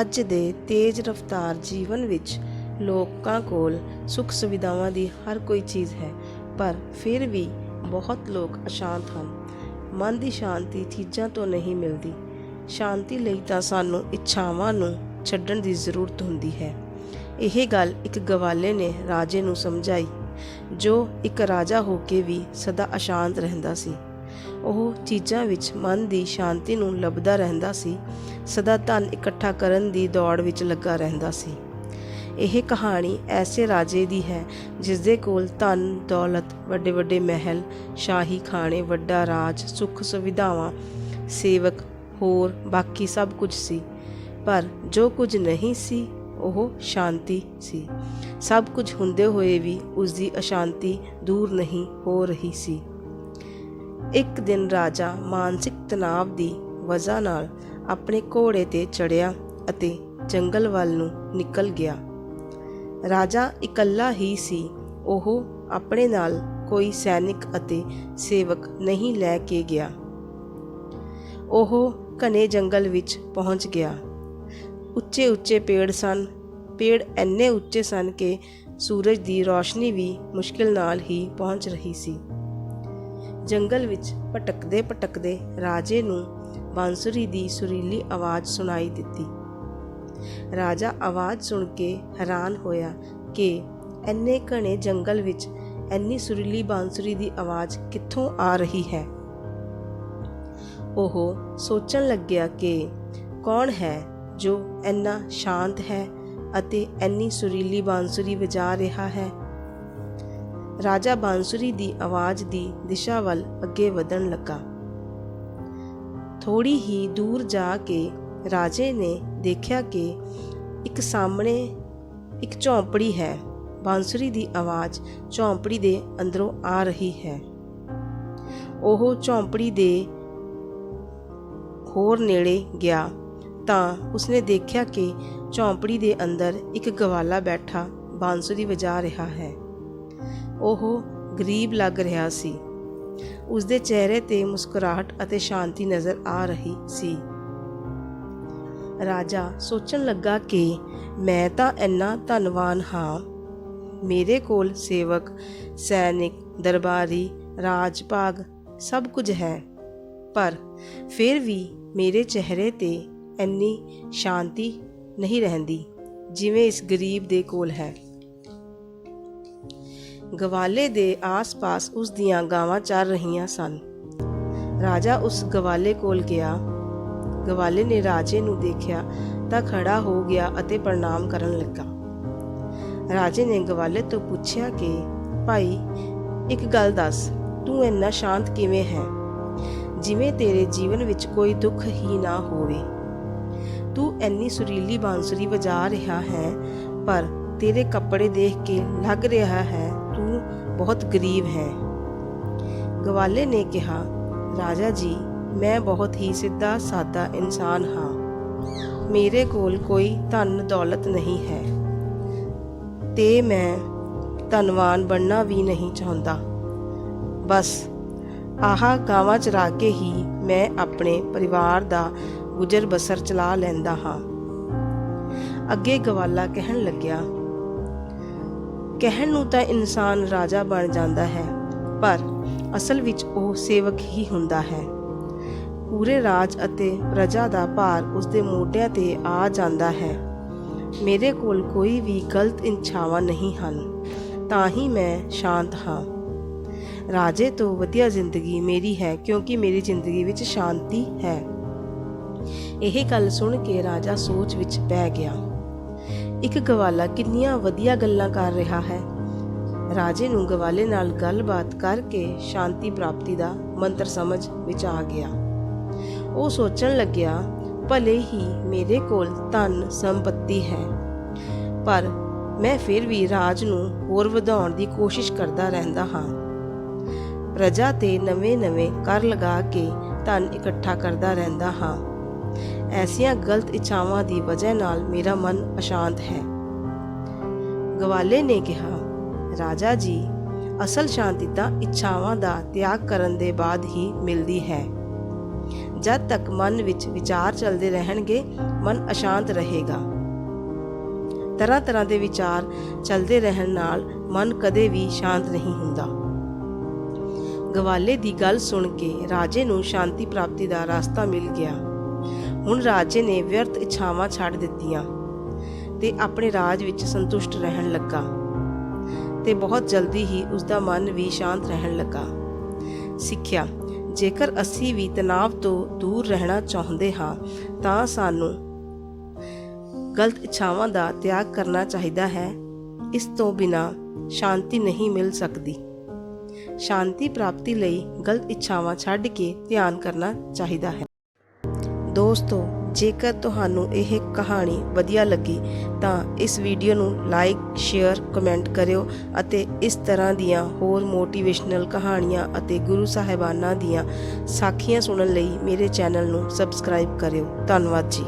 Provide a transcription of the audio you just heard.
ਅੱਜ ਦੇ ਤੇਜ਼ ਰਫ਼ਤਾਰ ਜੀਵਨ ਵਿੱਚ ਲੋਕਾਂ ਕੋਲ ਸੁੱਖ ਸੁਵਿਧਾਵਾਂ ਦੀ ਹਰ ਕੋਈ ਚੀਜ਼ ਹੈ, ਪਰ ਫਿਰ ਵੀ ਬਹੁਤ ਲੋਕ ਅਸ਼ਾਂਤ ਹਨ। ਮਨ ਦੀ ਸ਼ਾਂਤੀ ਚੀਜ਼ਾਂ ਤੋਂ ਨਹੀਂ ਮਿਲਦੀ। ਸ਼ਾਂਤੀ ਲਈ ਤਾਂ ਸਾਨੂੰ ਇੱਛਾਵਾਂ ਨੂੰ ਛੱਡਣ ਦੀ ਜ਼ਰੂਰਤ ਹੁੰਦੀ ਹੈ। ਇਹ ਗੱਲ ਇੱਕ ਗਵਾਲੇ ਨੇ ਰਾਜੇ ਨੂੰ ਸਮਝਾਈ, ਜੋ ਇੱਕ ਰਾਜਾ ਹੋ ਕੇ ਵੀ ਸਦਾ ਅਸ਼ਾਂਤ ਰਹਿੰਦਾ ਸੀ। ਉਹ ਚੀਜ਼ਾਂ ਵਿੱਚ ਮਨ ਦੀ ਸ਼ਾਂਤੀ ਨੂੰ ਲੱਭਦਾ ਰਹਿੰਦਾ ਸੀ। ਸਦਾ ਧਨ ਇਕੱਠਾ ਕਰਨ ਦੀ ਦੌੜ ਵਿੱਚ ਲੱਗਾ ਰਹਿੰਦਾ ਸੀ। ਇਹ ਕਹਾਣੀ ਐਸੇ ਰਾਜੇ ਦੀ ਹੈ ਜਿਸ ਦੇ ਕੋਲ ਧਨ, ਦੌਲਤ ਵੱਡੇ ਵੱਡੇ ਮਹਿਲ, ਸ਼ਾਹੀ ਖਾਣੇ, ਵੱਡਾ ਰਾਜ, ਸੁੱਖ ਸੁਵਿਧਾਵਾਂ, ਸੇਵਕ, ਹੋਰ ਬਾਕੀ ਸਭ ਕੁਝ ਸੀ। ਪਰ ਜੋ ਕੁਝ ਨਹੀਂ ਸੀ, ਉਹ ਸ਼ਾਂਤੀ ਸੀ। ਸਭ ਕੁਝ ਹੁੰਦੇ ਹੋਏ ਵੀ ਉਸ ਦੀ ਅਸ਼ਾਂਤੀ ਦੂਰ ਨਹੀਂ ਹੋ ਰਹੀ ਸੀ। ਇੱਕ ਦਿਨ ਰਾਜਾ ਮਾਨਸਿਕ ਤਣਾਅ ਦੀ ਵਜ੍ਹਾ ਨਾਲ ਆਪਣੇ ਘੋੜੇ ਤੇ ਚੜ੍ਹਿਆ ਅਤੇ ਜੰਗਲ ਵੱਲ ਨੂੰ ਨਿਕਲ ਗਿਆ। ਰਾਜਾ ਇਕੱਲਾ ਹੀ ਸੀ। ਉਹ ਆਪਣੇ ਨਾਲ ਕੋਈ ਸੈਨਿਕ ਅਤੇ ਸੇਵਕ ਨਹੀਂ ਲੈ ਕੇ ਗਿਆ। ਉਹ ਘਨੇ ਜੰਗਲ ਵਿੱਚ ਪਹੁੰਚ ਗਿਆ। ਉੱਚੇ ਉੱਚੇ ਪੇੜ ਸਨ। ਪੇੜ ਇੰਨੇ ਉੱਚੇ ਸਨ ਕਿ ਸੂਰਜ ਦੀ ਰੋਸ਼ਨੀ ਵੀ ਮੁਸ਼ਕਿਲ ਨਾਲ ਹੀ ਪਹੁੰਚ ਰਹੀ ਸੀ। ਜੰਗਲ ਵਿੱਚ ਭਟਕਦੇ ਭਟਕਦੇ ਰਾਜੇ ਨੂੰ ਬਾਂਸੁਰੀ ਦੀ ਸੁਰੀਲੀ ਆਵਾਜ਼ ਸੁਣਾਈ ਦਿੱਤੀ। ਰਾਜਾ ਆਵਾਜ਼ ਸੁਣ ਕੇ ਹੈਰਾਨ ਹੋਇਆ ਕਿ ਇੰਨੇ ਘਣੇ ਜੰਗਲ ਵਿੱਚ ਇੰਨੀ ਸੁਰੀਲੀ ਬਾਂਸੁਰੀ ਦੀ ਆਵਾਜ਼ ਕਿੱਥੋਂ ਆ ਰਹੀ ਹੈ? ਉਹ ਸੋਚਣ ਲੱਗਿਆ ਕਿ ਕੌਣ ਹੈ ਜੋ ਇੰਨਾ ਸ਼ਾਂਤ ਹੈ ਅਤੇ ਇੰਨੀ ਸੁਰੀਲੀ ਬਾਂਸੁਰੀ ਵਜਾ ਰਿਹਾ ਹੈ। ਰਾਜਾ ਬਾਂਸੁਰੀ ਦੀ ਆਵਾਜ਼ ਦੀ ਦਿਸ਼ਾ ਵੱਲ ਅੱਗੇ ਵਧਣ ਲੱਗਾ। ਥੋੜੀ ਹੀ ਦੂਰ ਜਾ ਕੇ ਰਾਜੇ ਨੇ ਦੇਖਿਆ ਕਿ ਇੱਕ ਸਾਹਮਣੇ ਇੱਕ ਝੌਂਪੜੀ ਹੈ। ਬਾਂਸੁਰੀ ਦੀ ਆਵਾਜ਼ ਝੌਂਪੜੀ ਦੇ ਅੰਦਰੋਂ ਆ ਰਹੀ ਹੈ। ਉਹ ਝੌਂਪੜੀ ਦੇ ਹੋਰ ਨੇੜੇ ਗਿਆ ਤਾਂ ਉਸਨੇ ਦੇਖਿਆ ਕਿ ਝੌਂਪੜੀ ਦੇ ਅੰਦਰ ਇੱਕ ਗਵਾਲਾ ਬੈਠਾ ਬਾਂਸੁਰੀ ਵਜਾ ਰਿਹਾ ਹੈ। ਉਹ ਗਰੀਬ ਲੱਗ ਰਿਹਾ ਸੀ। ਉਸ ਦੇ ਚਿਹਰੇ ਤੇ ਮੁਸਕਰਾਹਟ ਅਤੇ ਸ਼ਾਂਤੀ ਨਜ਼ਰ ਆ ਰਹੀ ਸੀ। ਰਾਜਾ ਸੋਚਣ ਲੱਗਾ ਕਿ ਮੈਂ ਤਾਂ ਇੰਨਾ ਧਨਵਾਨ ਹਾਂ। ਮੇਰੇ ਕੋਲ ਸੇਵਕ, ਸੈਨਿਕ, ਦਰਬਾਰੀ ਰਾਜ ਭਾਗ ਸਭ ਕੁਝ ਹੈ। ਪਰ ਫਿਰ ਵੀ ਮੇਰੇ ਚਿਹਰੇ ਤੇ ਇੰਨੀ ਸ਼ਾਂਤੀ ਨਹੀਂ ਰਹਿੰਦੀ ਜਿਵੇਂ ਇਸ ਗਰੀਬ ਦੇ ਕੋਲ ਹੈ। ਗਵਾਲੇ ਦੇ ਆਸ-ਪਾਸ ਉਸ ਦੀਆਂ ਗਾਵਾਂ ਚੱਲ ਰਹੀਆਂ ਸਨ। ਰਾਜਾ ਉਸ ਗਵਾਲੇ ਕੋਲ ਗਿਆ। ਗਵਾਲੇ ਨੇ ਰਾਜੇ ਨੂੰ ਦੇਖਿਆ ਤਾਂ ਖੜਾ ਹੋ ਗਿਆ ਅਤੇ ਪ੍ਰਣਾਮ ਕਰਨ ਲੱਗਾ। ਰਾਜੇ ਨੇ ਗਵਾਲੇ ਤੋਂ ਪੁੱਛਿਆ ਕਿ, ਭਾਈ, ਇੱਕ ਗੱਲ ਦੱਸ, ਤੂੰ ਇੰਨਾ ਸ਼ਾਂਤ ਕਿਵੇਂ ਹੈ? ਜਿਵੇਂ ਤੇਰੇ ਜੀਵਨ ਵਿੱਚ ਕੋਈ ਦੁੱਖ ਹੀ ਨਾ ਹੋਵੇ। ਤੂੰ ਇੰਨੀ ਸੁਰੀਲੀ ਬਾਂਸੁਰੀ ਵਜਾ ਰਿਹਾ ਹੈ, ਪਰ ਤੇਰੇ ਕੱਪੜੇ ਦੇਖ ਕੇ ਲੱਗ ਰਿਹਾ ਹੈ ਬਹੁਤ ਗਰੀਬ ਹੈ। ਗਵਾਲੇ ਨੇ ਕਿਹਾ, ਰਾਜਾ ਜੀ, ਮੈਂ ਬਹੁਤ ਹੀ ਸਿੱਧਾ ਸਾਦਾ ਇਨਸਾਨ ਹਾਂ। ਮੇਰੇ ਕੋਲ ਕੋਈ ਧਨ ਦੌਲਤ ਨਹੀਂ ਹੈ। ਤੇ ਮੈਂ ਧਨਵਾਨ ਬਣਨਾ ਵੀ ਨਹੀਂ ਚਾਹੁੰਦਾ। ਬਸ, ਆਹ ਗਾਵਾਂ ਚਰਾ ਕੇ ਹੀ ਮੈਂ ਆਪਣੇ ਪਰਿਵਾਰ ਦਾ ਗੁਜ਼ਰ ਬਸਰ ਚਲਾ ਲੈਂਦਾ ਹਾਂ। ਅੱਗੇ ਗਵਾਲਾ ਕਹਿਣ ਲੱਗਿਆ ਕਹਿਣ ਨੂੰ ਤਾਂ ਇਨਸਾਨ ਰਾਜਾ ਬਣ ਜਾਂਦਾ ਹੈ, ਪਰ ਅਸਲ ਵਿੱਚ ਉਹ ਸੇਵਕ ਹੀ ਹੁੰਦਾ ਹੈ। ਪੂਰੇ ਰਾਜ ਅਤੇ ਪ੍ਰਜਾ ਦਾ ਭਾਰ ਉਸ ਦੇ ਮੋਢਿਆਂ ਤੇ ਆ ਜਾਂਦਾ ਹੈ। ਮੇਰੇ ਕੋਲ ਕੋਈ ਵੀ ਗਲਤ ਇੱਛਾਵਾਂ ਨਹੀਂ ਹਨ, ਤਾਂ ਹੀ ਮੈਂ ਸ਼ਾਂਤ ਹਾਂ। ਰਾਜੇ ਤੋਂ ਵਧੀਆ ਜ਼ਿੰਦਗੀ ਮੇਰੀ ਹੈ, ਕਿਉਂਕਿ ਮੇਰੀ ਜ਼ਿੰਦਗੀ ਵਿੱਚ ਸ਼ਾਂਤੀ ਹੈ। ਇਹ ਗੱਲ ਸੁਣ ਕੇ ਰਾਜਾ ਸੋਚ ਵਿੱਚ ਪੈ ਗਿਆ। ਇੱਕ ਗਵਾਲਾ ਕਿੰਨੀਆਂ ਵਧੀਆ ਗੱਲਾਂ ਕਰ ਰਿਹਾ ਹੈ। ਰਾਜੇ ਨੂੰ ਗਵਾਲੇ ਨਾਲ ਗੱਲਬਾਤ ਕਰਕੇ ਸ਼ਾਂਤੀ ਪ੍ਰਾਪਤੀ ਦਾ ਮੰਤਰ ਸਮਝ ਵਿੱਚ ਆ ਗਿਆ। ਉਹ ਸੋਚਣ ਲੱਗਿਆ, ਭਲੇ ਹੀ ਮੇਰੇ ਕੋਲ ਧਨ ਸੰਪਤੀ ਹੈ। ਪਰ ਮੈਂ ਫਿਰ ਵੀ ਰਾਜ ਨੂੰ ਹੋਰ ਵਧਾਉਣ ਦੀ ਕੋਸ਼ਿਸ਼ ਕਰਦਾ ਰਹਿੰਦਾ ਹਾਂ। ਪ੍ਰਜਾ ਤੇ ਨਵੇਂ-ਨਵੇਂ ਕਰ ਲਗਾ ਕੇ ਧਨ ਇਕੱਠਾ ਕਰਦਾ ਰਹਿੰਦਾ ਹਾਂ। ਐਸੀਆਂ ਗਲਤ ਇੱਛਾਵਾਂ ਦੀ ਵਜ੍ਹਾ ਨਾਲ ਮੇਰਾ ਮਨ ਅਸ਼ਾਂਤ ਹੈ। ਗਵਾਲੇ ਨੇ ਕਿਹਾ, ਰਾਜਾ ਜੀ, ਅਸਲ ਸ਼ਾਂਤੀ ਤਾਂ ਇੱਛਾਵਾਂ ਦਾ ਤਿਆਗ ਕਰਨ ਦੇ ਬਾਅਦ ਹੀ ਮਿਲਦੀ ਹੈ। ਜਦ ਤੱਕ ਮਨ ਵਿੱਚ ਵਿਚਾਰ ਚੱਲਦੇ ਰਹਿਣਗੇ, ਮਨ ਅਸ਼ਾਂਤ ਰਹੇਗਾ। ਤਰ੍ਹਾਂ ਤਰ੍ਹਾਂ ਦੇ ਵਿਚਾਰ ਚੱਲਦੇ ਰਹਿਣ ਨਾਲ ਮਨ ਕਦੇ ਵੀ ਸ਼ਾਂਤ ਨਹੀਂ ਹੁੰਦਾ। ਗਵਾਲੇ ਦੀ ਗੱਲ ਸੁਣ ਕੇ ਰਾਜੇ ਨੂੰ ਸ਼ਾਂਤੀ ਪ੍ਰਾਪਤੀ ਦਾ ਰਸਤਾ ਮਿਲ ਗਿਆ। ਹੁਣ ਰਾਜੇ ਨੇ ਵਿਅਰਥ ਇੱਛਾਵਾਂ ਛੱਡ ਦਿੱਤੀਆਂ ਤੇ ਆਪਣੇ ਰਾਜ ਵਿੱਚ ਸੰਤੁਸ਼ਟ ਰਹਿਣ ਲੱਗਾ ਤੇ ਬਹੁਤ ਜਲਦੀ ਹੀ ਉਸ ਦਾ ਮਨ ਵੀ ਸ਼ਾਂਤ ਰਹਿਣ ਲੱਗਾ। ਸਿੱਖਿਆ, ਜੇਕਰ ਅਸੀਂ ਵੀ ਤਣਾਅ ਤੋਂ ਦੂਰ ਰਹਿਣਾ ਚਾਹੁੰਦੇ ਹਾਂ, ਤਾਂ ਸਾਨੂੰ ਗਲਤ ਇੱਛਾਵਾਂ ਦਾ ਤਿਆਗ ਕਰਨਾ ਚਾਹੀਦਾ ਹੈ। ਇਸ ਤੋਂ ਬਿਨਾ ਸ਼ਾਂਤੀ ਨਹੀਂ ਮਿਲ ਸਕਦੀ। ਸ਼ਾਂਤੀ ਪ੍ਰਾਪਤੀ ਲਈ ਗਲਤ ਇੱਛਾਵਾਂ ਛੱਡ ਕੇ ਧਿਆਨ ਕਰਨਾ ਚਾਹੀਦਾ ਹੈ। ਦੋਸਤੋ ਜੇਕਰ ਤੁਹਾਨੂੰ ਇਹ ਕਹਾਣੀ ਵਧੀਆ ਲੱਗੀ, ਤਾਂ ਇਸ ਵੀਡੀਓ ਨੂੰ ਲਾਈਕ ਸ਼ੇਅਰ ਕਮੈਂਟ ਕਰਿਓ ਅਤੇ ਇਸ ਤਰ੍ਹਾਂ ਦੀਆਂ ਹੋਰ ਮੋਟੀਵੇਸ਼ਨਲ ਕਹਾਣੀਆਂ ਅਤੇ ਗੁਰੂ ਸਾਹਿਬਾਨਾਂ ਦੀਆਂ ਸਾਖੀਆਂ ਸੁਣਨ ਲਈ ਮੇਰੇ ਚੈਨਲ ਨੂੰ ਸਬਸਕ੍ਰਾਈਬ ਕਰਿਓ। ਧੰਨਵਾਦ ਜੀ।